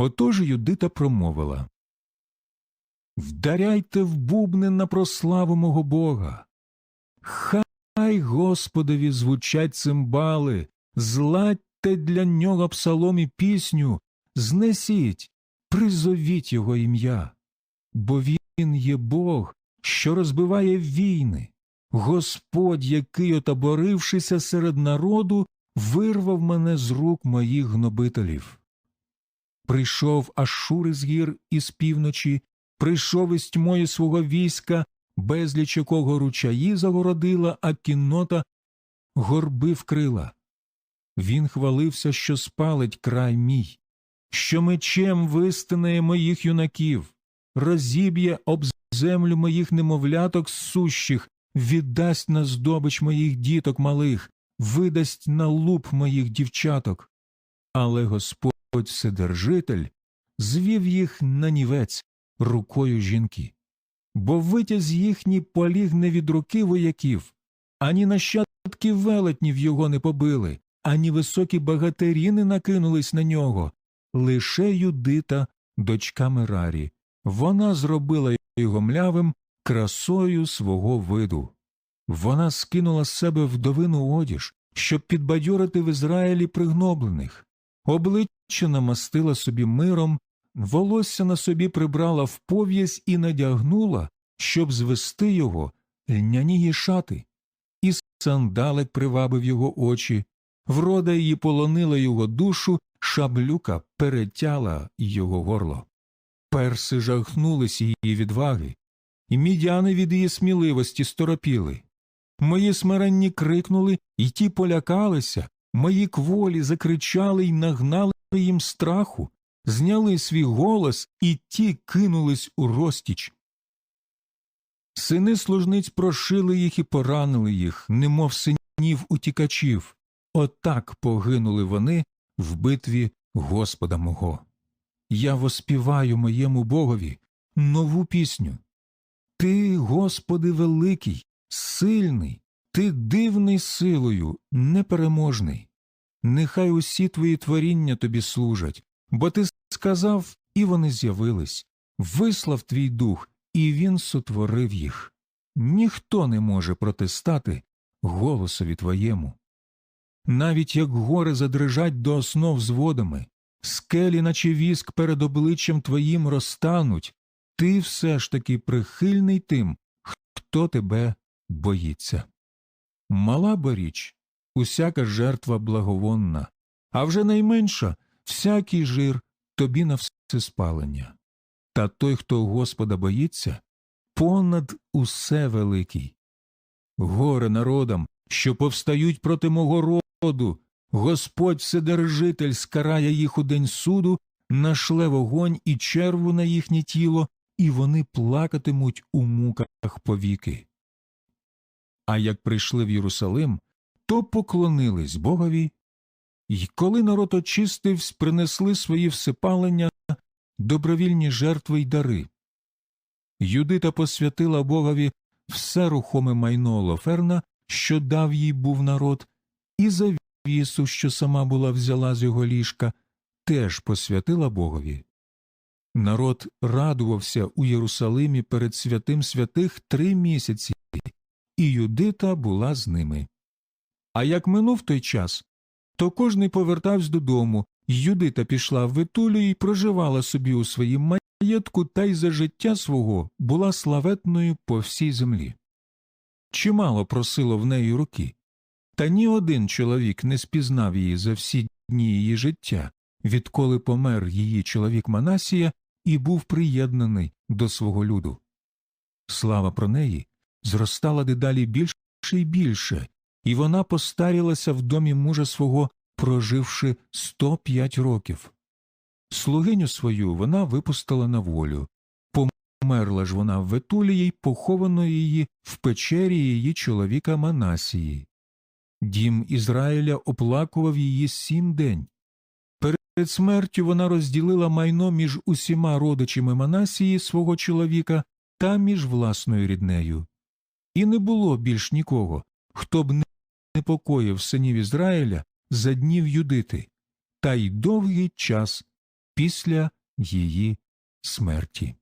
Отож Юдита промовила. Вдаряйте в бубни на прославу мого Бога. Хай Господові звучать цимбали, зладьте для нього псалом і пісню, знесіть, призовіть його ім'я, бо він є Бог, що розбиває війни, Господь, який, отаборившися серед народу, вирвав мене з рук моїх гнобителів. Прийшов Ашур із гір із півночі, прийшов із тьмою свого війська, безліч якого ручаї загородила, а кіннота горби вкрила. Він хвалився, що спалить край мій, що мечем вистинає моїх юнаків, розіб'є об землю моїх немовляток сущих, віддасть на здобич моїх діток малих, видасть на луп моїх дівчаток. Але Господь Вседержитель звів їх на нівець рукою жінки, бо витязь їхній поліг не від руки вояків, ані нащадки велетнів його не побили, ані високі багатирі не накинулись на нього, лише Юдита, дочка Мерарі, вона зробила його млявим красою свого виду. Вона скинула з себе вдовину одіж, щоб підбадьорити в Ізраїлі пригноблених, обличчя намастила собі миром, волосся на собі прибрала в пов'язь і надягнула, щоб звести його льняні шати, і сандалик привабив його очі, врода її полонила його душу, шаблюка перетяла його горло. Перси жахнулись її відваги, і мідяни від її сміливості сторопіли. Мої смиренні крикнули, і ті полякалися, мої кволі закричали й нагнали їм страху, зняли свій голос, і ті кинулись у розтіч. Сини служниць прошили їх і поранили їх, немов синів утікачів. Отак погинули вони в битві Господа мого. Я воспіваю моєму Богові нову пісню. Ти, Господи, великий, сильний, ти дивний силою, непереможний. Нехай усі твої творіння тобі служать, бо ти сказав, і вони з'явились. Вислав твій дух, і він сотворив їх. Ніхто не може протистати голосові твоєму. Навіть як гори задрижать до основ з водами, скелі, наче віск перед обличчям твоїм розтануть, ти все ж таки прихильний тим, хто тебе боїться. Мала бо річ, усяка жертва благовонна, а вже найменша всякий жир тобі на все спалення. Та той, хто Господа боїться, понад усе великий. Горе народам, що повстають проти мого роду, Господь Вседержитель скарає їх у день суду, нашле вогонь і черву на їхнє тіло, і вони плакатимуть у муках повіки. А як прийшли в Єрусалим, то поклонились Богові, І коли народ очистився, принесли свої всипалення, добровільні жертви й дари. Юдита посвятила Богові все рухоме майно Олоферна, що дав їй був народ, і завісу, що сама була взяла з його ліжка, теж посвятила Богові. Народ радувався у Єрусалимі перед святим святих три місяці, і Юдита була з ними. А як минув той час, то кожний повертався додому, Юдита пішла в Витулю і проживала собі у своїм маєтку та й за життя свого була славетною по всій землі. Чимало просило в неї руки, та ні один чоловік не спізнав її за всі дні її життя, відколи помер її чоловік Манасія і був приєднаний до свого люду. Слава про неї зростала дедалі більше і більше, і вона постарілася в домі мужа свого, проживши 105 років. Слугиню свою вона випустила на волю. Померла ж вона в Ветулії й поховано її в печері її чоловіка Манасії. Дім Ізраїля оплакував її сім день. Перед смертю вона розділила майно між усіма родичами Манасії свого чоловіка та між власною ріднею. І не було більш нікого, хто б не непокоїв синів Ізраїля за днів Юдити, та й довгий час після її смерті.